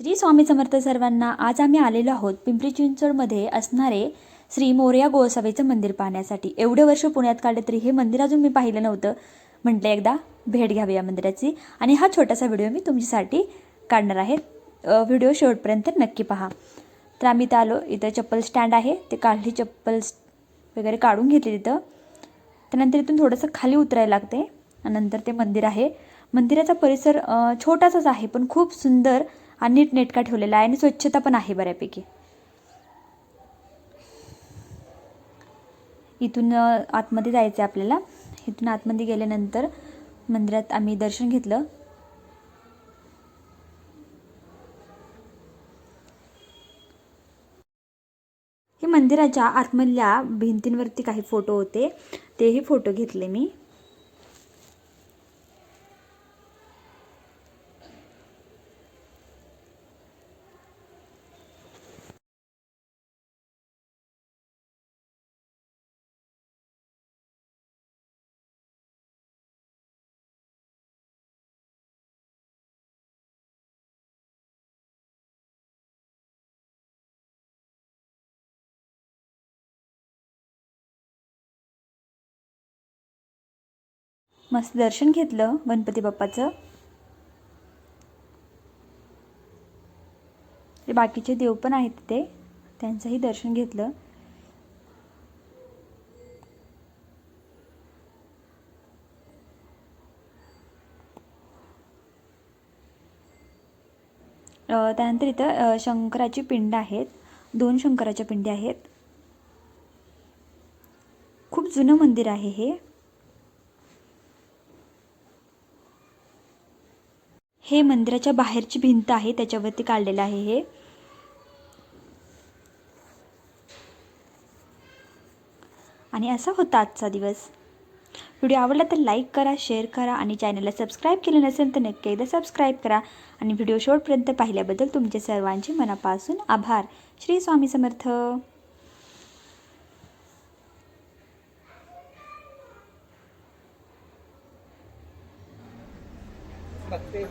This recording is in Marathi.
श्री स्वामी समर्थ सर्वांना आज आम्ही आलेलो आहोत पिंपरी चिंचवडमध्ये असणारे श्री मोरया गोसावीचं मंदिर पाहण्यासाठी. एवढे वर्ष पुण्यात काढले तरी हे मंदिर अजून मी पाहिलं नव्हतं. म्हटलं एकदा भेट घ्यावी या मंदिराची आणि हा छोटासा व्हिडिओ मी तुमच्यासाठी काढणार आहे. व्हिडिओ शेवटपर्यंत नक्की पहा. तर आम्ही इथं आलो. इथं चप्पल स्टँड आहे. ते काढली चप्पल वगैरे काढून घेतली तिथं. त्यानंतर इथून थोडंसं खाली उतरायला लागते आणि नंतर ते मंदिर आहे. मंदिराचा परिसर छोटासाच आहे पण खूप सुंदर आणि नीटनेटका ठेवलेला आहे आणि स्वच्छता पण आहे बऱ्यापैकी. इथून आतमध्ये जायचं आहे आपल्याला. इथून आतमध्ये गेल्यानंतर मंदिरात आम्ही दर्शन घेतलं. हे मंदिराच्या आतमधल्या भिंतींवरती काही फोटो होते. तेही फोटो घेतले मी. मस्त दर्शन घेतलं गणपती बाप्पाचं. ते बाकीचे देव पण आहेत तिथे त्यांचंही दर्शन घेतलं. त्यानंतर इथं शंकराची पिंड आहेत. दोन शंकराच्या पिंडी आहेत. खूप जुनं मंदिर आहे हे. हे मंदिराच्या बाहेरची भिंत आहे त्याच्यावरती काढलेलं आहे हे. आणि असा होता आजचा दिवस. व्हिडिओ आवडला तर लाईक करा शेअर करा आणि चॅनलला सबस्क्राईब केलं नसेल तर नक्की एकदा सबस्क्राईब करा. आणि व्हिडिओ शेवटपर्यंत पाहिल्याबद्दल तुमचे सर्वांचे मनापासून आभार. श्री स्वामी समर्थ. para ter.